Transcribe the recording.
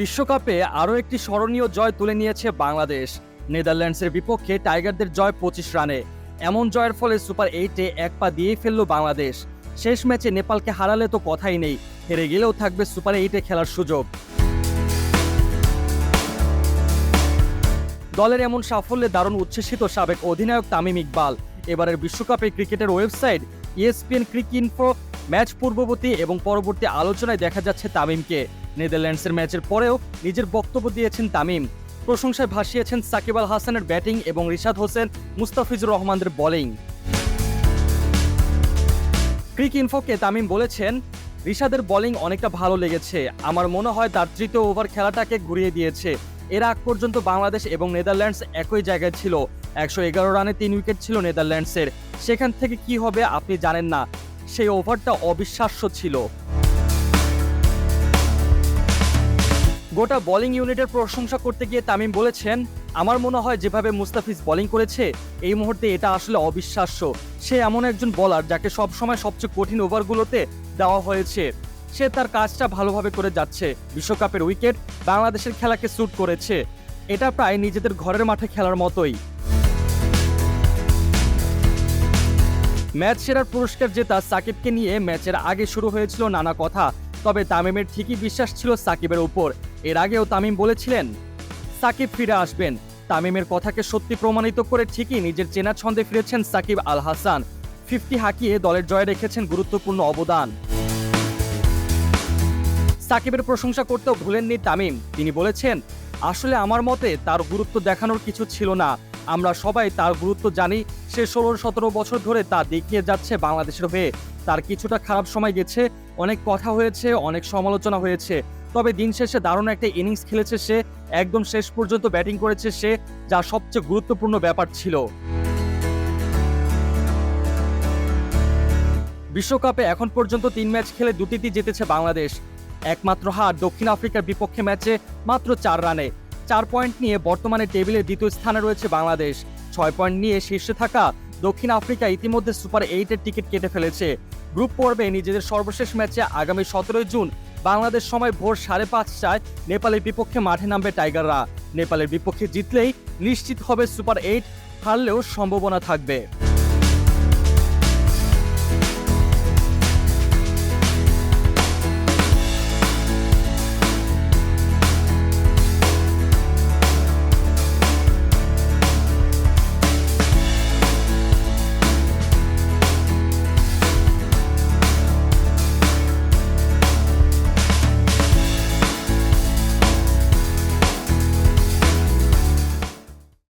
বিশ্বকাপে আরও একটি স্মরণীয় জয় তুলে নিয়েছে বাংলাদেশ। নেদারল্যান্ডসের বিপক্ষে টাইগারদের জয় পঁচিশ রানে। এমন জয়ের ফলে সুপার এইটে এক পা দিয়েই ফেলল বাংলাদেশ। শেষ ম্যাচে নেপালকে হারালে তো কথাই নেই, হেরে গেলেও থাকবে সুপার এইটে খেলার সুযোগ। দলের এমন সাফল্যে দারুণ উচ্ছ্বসিত সাবেক অধিনায়ক তামিম ইকবাল। এবারের বিশ্বকাপে ক্রিকেটের ওয়েবসাইট ইএসপিএন ক্রিক ইনফো ম্যাচ পূর্ববর্তী এবং পরবর্তী আলোচনায় দেখা যাচ্ছে তামিমকে। নেদারল্যান্ডসের ম্যাচের পরেও নিজের বক্তব্য দিয়েছেন তামিম। প্রশংসায় ভাসিয়েছেন সাকিব আল হাসানের ব্যাটিং এবং রিশাদ হোসেন মুস্তাফিজুর রহমানদের বোলিং। ক্রিক ইনফোকে তামিম বলেছেন, রিশাদের বোলিং অনেকটা ভালো লেগেছে। আমার মনে হয় তার তৃতীয় ওভার খেলাটাকে ঘুরিয়ে দিয়েছে। এর আগ পর্যন্ত বাংলাদেশ এবং নেদারল্যান্ডস একই জায়গায় ছিল। একশো এগারো রানে তিন উইকেট ছিল নেদারল্যান্ডসের। সেখান থেকে কি হবে আপনি জানেন না। সেই ওভারটা অবিশ্বাস্য ছিল। গোটা বোলিং ইউনিটের প্রশংসা করতে গিয়ে তামিম বলেছেন, আমার মনে হয় যেভাবে মুস্তাফিজ বোলিং করেছে, এই মুহূর্তে এটা আসলে অবিশ্বাস্য। সে এমন একজন বলার যাকে সবসময় সবচেয়ে কঠিন ওভারগুলোতে দেওয়া হয়েছে। সে তার কাজটা ভালোভাবে করে যাচ্ছে। বিশ্বকাপের উইকেট বাংলাদেশের খেলাকে স্যুট করেছে। এটা প্রায় নিজেদের ঘরের মাঠে খেলার মতোই। ম্যাচ সেরার পুরস্কার জেতা সাকিবকে নিয়ে ম্যাচের আগে শুরু হয়েছিল নানা কথা, তবে তামিমের ঠিকই বিশ্বাস ছিল সাকিবের উপর। এর আগেও তামিম বলেছিলেন, সাকিব ফিরে আসবেন। তামিমের কথাকে সত্যি প্রমাণিত করে ঠিকই নিজের চেনা ছন্দে ফিরেছেন সাকিব আল হাসান ফিফটি হাঁকিয়ে দলের জয়ে রেখেছেন গুরুত্বপূর্ণ অবদান। সাকিবের প্রশংসা করতেও ভুলেননি তামিম। তিনি বলেছেন, আসলে আমার মতে তার গুরুত্ব দেখানোর কিছু ছিল না। আমরা সবাই তার গুরুত্ব জানি। সে ষোলো সতেরো বছর ধরে তা দেখিয়ে যাচ্ছে বাংলাদেশের হয়ে। তার কিছুটা খারাপ সময় গেছে, অনেক কথা হয়েছে, অনেক সমালোচনা হয়েছে। তবে দিন শেষে দারুণ একটা ইনিংস খেলেছে সে। একদম শেষ পর্যন্ত ব্যাটিং করেছে সে, যা সবচেয়ে গুরুত্বপূর্ণ ব্যাপার ছিল। বিশ্বকাপে এখন পর্যন্ত তিন ম্যাচ খেলে দুটিতেই জিতেছে বাংলাদেশ। একমাত্র হার দক্ষিণ আফ্রিকার বিপক্ষে ম্যাচে মাত্র চার রানে। চার পয়েন্ট নিয়ে বর্তমানে টেবিলের দ্বিতীয় স্থানে রয়েছে বাংলাদেশ। ছয় পয়েন্ট নিয়ে শীর্ষে থাকা দক্ষিণ আফ্রিকা ইতিমধ্যে সুপার এইটের টিকিট কেটে ফেলেছে। গ্রুপ পর্বে নিজেদের সর্বশেষ ম্যাচে আগামী সতেরোই জুন বাংলাদেশ সময় ভোর সাড়ে পাঁচটায় নেপালের বিপক্ষে মাঠে নামবে টাইগাররা। নেপালের বিপক্ষে জিতলেই নিশ্চিত হবে সুপার এইট, হারলেও সম্ভাবনা থাকবে।